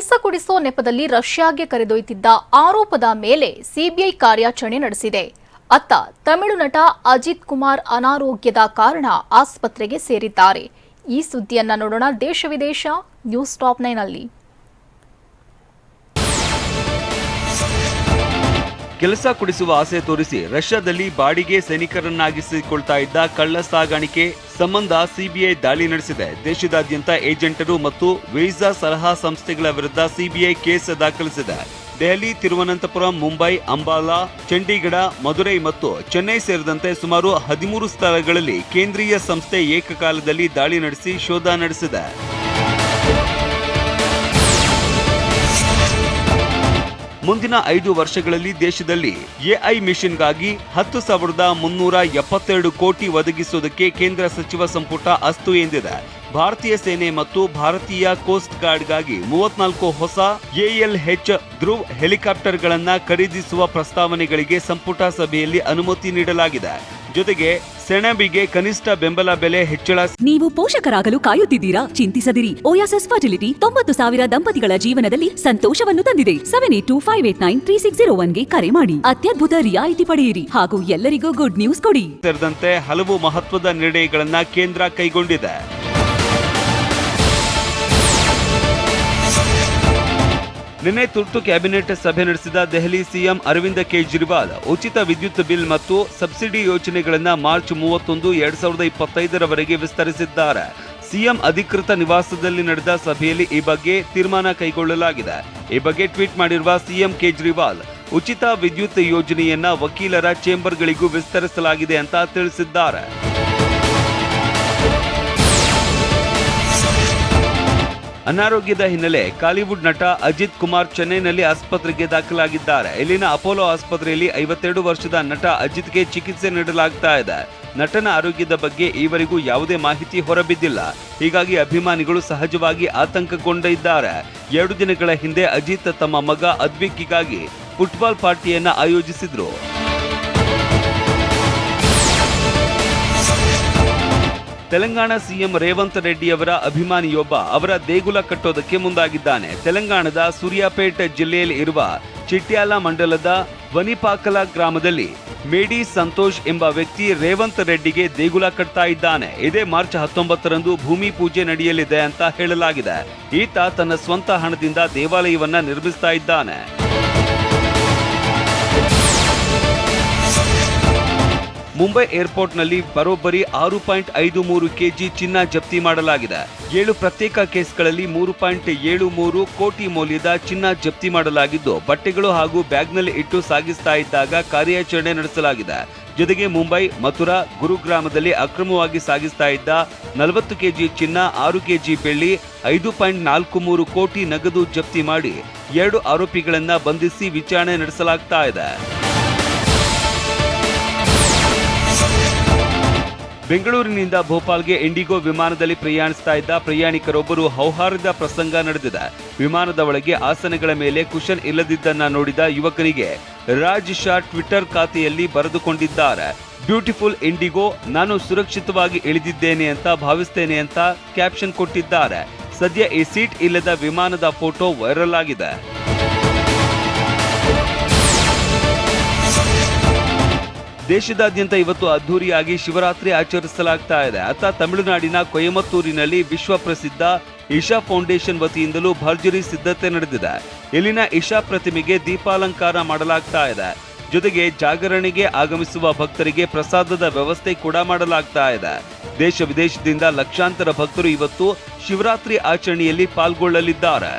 ಕೆಲಸ ಕೊಡಿಸೋ ನೆಪದಲ್ಲಿ ರಷ್ಯಾಗೆ ಕರೆದೊಯ್ತಿದ್ದ ಆರೋಪದ ಮೇಲೆ ಸಿಬಿಐ ಕಾರ್ಯಾಚರಣೆ ನಡೆಸಿದೆ. ಅತ್ತ ತಮಿಳು ನಟ ಅಜಿತ್ ಕುಮಾರ್ ಅನಾರೋಗ್ಯದ ಕಾರಣ ಆಸ್ಪತ್ರೆಗೆ ಸೇರಿದ್ದಾರೆ. ಈ ಸುದ್ದಿಯನ್ನ ನೋಡೋಣ ದೇಶ ವಿದೇಶ, ನ್ಯೂಸ್ ಟಾಪ್ ನೈನಲ್ಲಿ ಕೆಲಸ ಕೊಡಿಸುವ ಆಸೆ ತೋರಿಸಿ ರಷ್ಯಾದಲ್ಲಿ ಬಾಡಿಗೆ ಸೈನಿಕರನ್ನಾಗಿಸಿಕೊಳ್ತಾ ಇದ್ದ ಕಳ್ಳ ಸಾಗಾಣಿಕೆ ಸಂಬಂಧ ಸಿಬಿಐ ದಾಳಿ ನಡೆಸಿದೆ. ದೇಶದಾದ್ಯಂತ ಏಜೆಂಟರು ಮತ್ತು ವೀಸಾ ಸಲಹಾ ಸಂಸ್ಥೆಗಳ ವಿರುದ್ಧ ಸಿಬಿಐ ಕೇಸ್ ದಾಖಲಿಸಿದೆ. ದೆಹಲಿ, ತಿರುವನಂತಪುರಂ, ಮುಂಬೈ, ಅಂಬಾಲಾ, ಚಂಡೀಗಢ, ಮಧುರೈ ಮತ್ತು ಚೆನ್ನೈ ಸೇರಿದಂತೆ ಸುಮಾರು ಹದಿಮೂರು ಸ್ಥಳಗಳಲ್ಲಿ ಕೇಂದ್ರೀಯ ಸಂಸ್ಥೆ ಏಕಕಾಲದಲ್ಲಿ ದಾಳಿ ನಡೆಸಿ ಶೋಧ ನಡೆಸಿದೆ. ಮುಂದಿನ ಐದು ವರ್ಷಗಳಲ್ಲಿ ದೇಶದಲ್ಲಿ ಎಐ ಮಿಷನ್ಗಾಗಿ ಹತ್ತು ಸಾವಿರದ ಮುನ್ನೂರ ಎಪ್ಪತ್ತೆರಡು ಕೋಟಿ ಒದಗಿಸುವುದಕ್ಕೆ ಕೇಂದ್ರ ಸಚಿವ ಸಂಪುಟ ಅಸ್ತು ಎಂದಿದೆ. ಭಾರತೀಯ ಸೇನೆ ಮತ್ತು ಭಾರತೀಯ ಕೋಸ್ಟ್ ಗಾರ್ಡ್ಗಾಗಿ ಮೂವತ್ನಾಲ್ಕು ಹೊಸ ಎಎಲ್ಎಚ್ ಧ್ರುವ್ ಹೆಲಿಕಾಪ್ಟರ್ಗಳನ್ನು ಖರೀದಿಸುವ ಪ್ರಸ್ತಾವನೆಗಳಿಗೆ ಸಂಪುಟ ಸಭೆಯಲ್ಲಿ ಅನುಮತಿ ನೀಡಲಾಗಿದೆ. ಜೊತೆಗೆ ಸೆಣಬಿಗೆ ಕನಿಷ್ಠ ಬೆಂಬಲ ಬೆಲೆ ಹೆಚ್ಚಳ ನೀವು ಪೋಷಕರಾಗಲು ಕಾಯುತ್ತಿದ್ದೀರಾ? ಚಿಂತಿಸದಿರಿ. ಓಯಾಸಸ್ ಫರ್ಟಿಲಿಟಿ ತೊಂಬತ್ತು ಸಾವಿರ ದಂಪತಿಗಳ ಜೀವನದಲ್ಲಿ ಸಂತೋಷವನ್ನು ತಂದಿದೆ. Seven eight two five eight nine three six zero ಒನ್ಗೆ ಕರೆ ಮಾಡಿ. ಅತ್ಯದ್ಭುತ ರಿಯಾಯಿತಿ ಪಡೆಯಿರಿ ಹಾಗೂ ಎಲ್ಲರಿಗೂ ಗುಡ್ ನ್ಯೂಸ್ ಕೊಡಿ. ಸೇರಿದಂತೆ ಹಲವು ಮಹತ್ವದ ನಿರ್ಣಯಗಳನ್ನ ಕೇಂದ್ರ ಕೈಗೊಂಡಿದೆ. ನಿನ್ನೆ ತುರ್ತು ಕ್ಯಾಬಿನೆಟ್ ಸಭೆ ನಡೆಸಿದ ದೆಹಲಿ ಸಿಎಂ ಅರವಿಂದ ಕೇಜ್ರಿವಾಲ್, ಉಚಿತ ವಿದ್ಯುತ್ ಬಿಲ್ ಮತ್ತು ಸಬ್ಸಿಡಿ ಯೋಜನೆಗಳನ್ನು ಮಾರ್ಚ್ ಮೂವತ್ತೊಂದು, ಎರಡ್ ಸಾವಿರದ ಇಪ್ಪತ್ತೈದರವರೆಗೆ ವಿಸ್ತರಿಸಿದ್ದಾರೆ. ಸಿಎಂ ಅಧಿಕೃತ ನಿವಾಸದಲ್ಲಿ ನಡೆದ ಸಭೆಯಲ್ಲಿ ಈ ಬಗ್ಗೆ ತೀರ್ಮಾನ ಕೈಗೊಳ್ಳಲಾಗಿದೆ. ಈ ಬಗ್ಗೆ ಟ್ವೀಟ್ ಮಾಡಿರುವ ಸಿಎಂ ಕೇಜ್ರಿವಾಲ್, ಉಚಿತ ವಿದ್ಯುತ್ ಯೋಜನೆಯನ್ನ ವಕೀಲರ ಚೇಂಬರ್ಗಳಿಗೂ ವಿಸ್ತರಿಸಲಾಗಿದೆ ಅಂತ ತಿಳಿಸಿದ್ದಾರೆ. ಅನಾರೋಗ್ಯದ ಹಿನ್ನೆಲೆ ಕಾಲಿವುಡ್ ನಟ ಅಜಿತ್ ಕುಮಾರ್ ಚೆನ್ನೈನಲ್ಲಿ ಆಸ್ಪತ್ರೆಗೆ ದಾಖಲಾಗಿದ್ದಾರೆ. ಇಲ್ಲಿನ ಅಪೋಲೋ ಆಸ್ಪತ್ರೆಯಲ್ಲಿ ಐವತ್ತೆರಡು ವರ್ಷದ ನಟ ಅಜಿತ್ಗೆ ಚಿಕಿತ್ಸೆ ನೀಡಲಾಗ್ತಾ ಇದೆ. ನಟನ ಆರೋಗ್ಯದ ಬಗ್ಗೆ ಈವರೆಗೂ ಯಾವುದೇ ಮಾಹಿತಿ ಹೊರಬಿದ್ದಿಲ್ಲ. ಹೀಗಾಗಿ ಅಭಿಮಾನಿಗಳು ಸಹಜವಾಗಿ ಆತಂಕಗೊಂಡಿದ್ದಾರೆ. ಎರಡು ದಿನಗಳ ಹಿಂದೆ ಅಜಿತ್ ತಮ್ಮ ಮಗ ಅದ್ವಿಕ್ಕಿಗಾಗಿ ಫುಟ್ಬಾಲ್ ಪಾರ್ಟಿಯನ್ನು ಆಯೋಜಿಸಿದ್ರು. ತೆಲಂಗಾಣ ಸಿಎಂ ರೇವಂತ್ ರೆಡ್ಡಿ ಅವರ ಅಭಿಮಾನಿಯೊಬ್ಬ ಅವರ ದೇಗುಲ ಕಟ್ಟೋದಕ್ಕೆ ಮುಂದಾಗಿದ್ದಾನೆ. ತೆಲಂಗಾಣದ ಸೂರ್ಯಾಪೇಟ್ ಜಿಲ್ಲೆಯಲ್ಲಿ ಇರುವ ಚಿಟ್ಯಾಲ ಮಂಡಲದ ವನಿಪಾಕಲ ಗ್ರಾಮದಲ್ಲಿ ಮೇಡಿ ಸಂತೋಷ್ ಎಂಬ ವ್ಯಕ್ತಿ ರೇವಂತ್ ರೆಡ್ಡಿಗೆ ದೇಗುಲ ಕಟ್ತಾ ಇದ್ದಾನೆ. ಇದೇ ಮಾರ್ಚ್ ಹತ್ತೊಂಬತ್ತರಂದು ಭೂಮಿ ಪೂಜೆ ನಡೆಯಲಿದೆ ಅಂತ ಹೇಳಲಾಗಿದೆ. ಈತ ತನ್ನ ಸ್ವಂತ ಹಣದಿಂದ ದೇವಾಲಯವನ್ನ ನಿರ್ಮಿಸ್ತಾ ಇದ್ದಾನೆ. ಮುಂಬೈ ಏರ್ಪೋರ್ಟ್ನಲ್ಲಿ ಬರೋಬ್ಬರಿ ಆರು ಪಾಯಿಂಟ್ ಐದು ಮೂರು ಕೆಜಿ ಚಿನ್ನ ಜಪ್ತಿ ಮಾಡಲಾಗಿದೆ. ಏಳು ಪ್ರತ್ಯೇಕ ಕೇಸ್ಗಳಲ್ಲಿ ಮೂರು ಪಾಯಿಂಟ್ ಏಳು ಮೂರು ಕೋಟಿ ಮೌಲ್ಯದ ಚಿನ್ನ ಜಪ್ತಿ ಮಾಡಲಾಗಿದ್ದು, ಬಟ್ಟೆಗಳು ಹಾಗೂ ಬ್ಯಾಗ್ನಲ್ಲಿ ಇಟ್ಟು ಸಾಗಿಸ್ತಾ ಇದ್ದಾಗ ಕಾರ್ಯಾಚರಣೆ ನಡೆಸಲಾಗಿದೆ. ಜೊತೆಗೆ ಮುಂಬೈ, ಮಥುರಾ, ಗುರುಗ್ರಾಮದಲ್ಲಿ ಅಕ್ರಮವಾಗಿ ಸಾಗಿಸ್ತಾ ಇದ್ದ ನಲವತ್ತು ಕೆಜಿ ಚಿನ್ನ, ಆರು ಕೆಜಿ ಬೆಳ್ಳಿ, ಐದು ಪಾಯಿಂಟ್ ನಾಲ್ಕು ಮೂರು ಕೋಟಿ ನಗದು ಜಪ್ತಿ ಮಾಡಿ ಎರಡು ಆರೋಪಿಗಳನ್ನು ಬಂಧಿಸಿ ವಿಚಾರಣೆ ನಡೆಸಲಾಗ್ತಾ ಇದೆ. ಬೆಂಗಳೂರಿನಿಂದ ಭೋಪಾಲ್ಗೆ ಇಂಡಿಗೋ ವಿಮಾನದಲ್ಲಿ ಪ್ರಯಾಣಿಸ್ತಾ ಇದ್ದ ಪ್ರಯಾಣಿಕರೊಬ್ಬರು ಹೌಹಾರದ ಪ್ರಸಂಗ ನಡೆದಿದೆ. ವಿಮಾನದ ಒಳಗೆ ಆಸನಗಳ ಮೇಲೆ ಕುಶನ್ ಇಲ್ಲದಿದ್ದನ್ನ ನೋಡಿದ ಯುವಕನಿಗೆ ರಾಜ್ ಶಾ ಟ್ವಿಟರ್ ಖಾತೆಯಲ್ಲಿ ಬರೆದುಕೊಂಡಿದ್ದಾರೆ. ಬ್ಯೂಟಿಫುಲ್ ಇಂಡಿಗೋ, ನಾನು ಸುರಕ್ಷಿತವಾಗಿ ಇಳಿದಿದ್ದೇನೆ ಅಂತ ಭಾವಿಸ್ತೇನೆ ಅಂತ ಕ್ಯಾಪ್ಷನ್ ಕೊಟ್ಟಿದ್ದಾರೆ. ಸದ್ಯ ಈ ಸೀಟ್ ಇಲ್ಲದ ವಿಮಾನದ ಫೋಟೋ ವೈರಲ್ ಆಗಿದೆ. ದೇಶದಾದ್ಯಂತ ಇವತ್ತು ಅದ್ಧೂರಿಯಾಗಿ ಶಿವರಾತ್ರಿ ಆಚರಿಸಲಾಗ್ತಾ ಇದೆ. ಅತ್ತ ತಮಿಳುನಾಡಿನ ಕೊಯಮತ್ತೂರಿನಲ್ಲಿ ವಿಶ್ವ ಪ್ರಸಿದ್ಧ ಇಶಾ ಫೌಂಡೇಶನ್ ವತಿಯಿಂದಲೂ ಭರ್ಜರಿ ಸಿದ್ಧತೆ ನಡೆದಿದೆ. ಇಲ್ಲಿನ ಇಶಾ ಪ್ರತಿಮೆಗೆ ದೀಪಾಲಂಕಾರ ಮಾಡಲಾಗ್ತಾ ಇದೆ. ಜೊತೆಗೆ ಜಾಗರಣೆಗೆ ಆಗಮಿಸುವ ಭಕ್ತರಿಗೆ ಪ್ರಸಾದದ ವ್ಯವಸ್ಥೆ ಕೂಡ ಮಾಡಲಾಗ್ತಾ ಇದೆ. ದೇಶ ವಿದೇಶದಿಂದ ಲಕ್ಷಾಂತರ ಭಕ್ತರು ಇವತ್ತು ಶಿವರಾತ್ರಿ ಆಚರಣೆಯಲ್ಲಿ ಪಾಲ್ಗೊಳ್ಳಲಿದ್ದಾರೆ.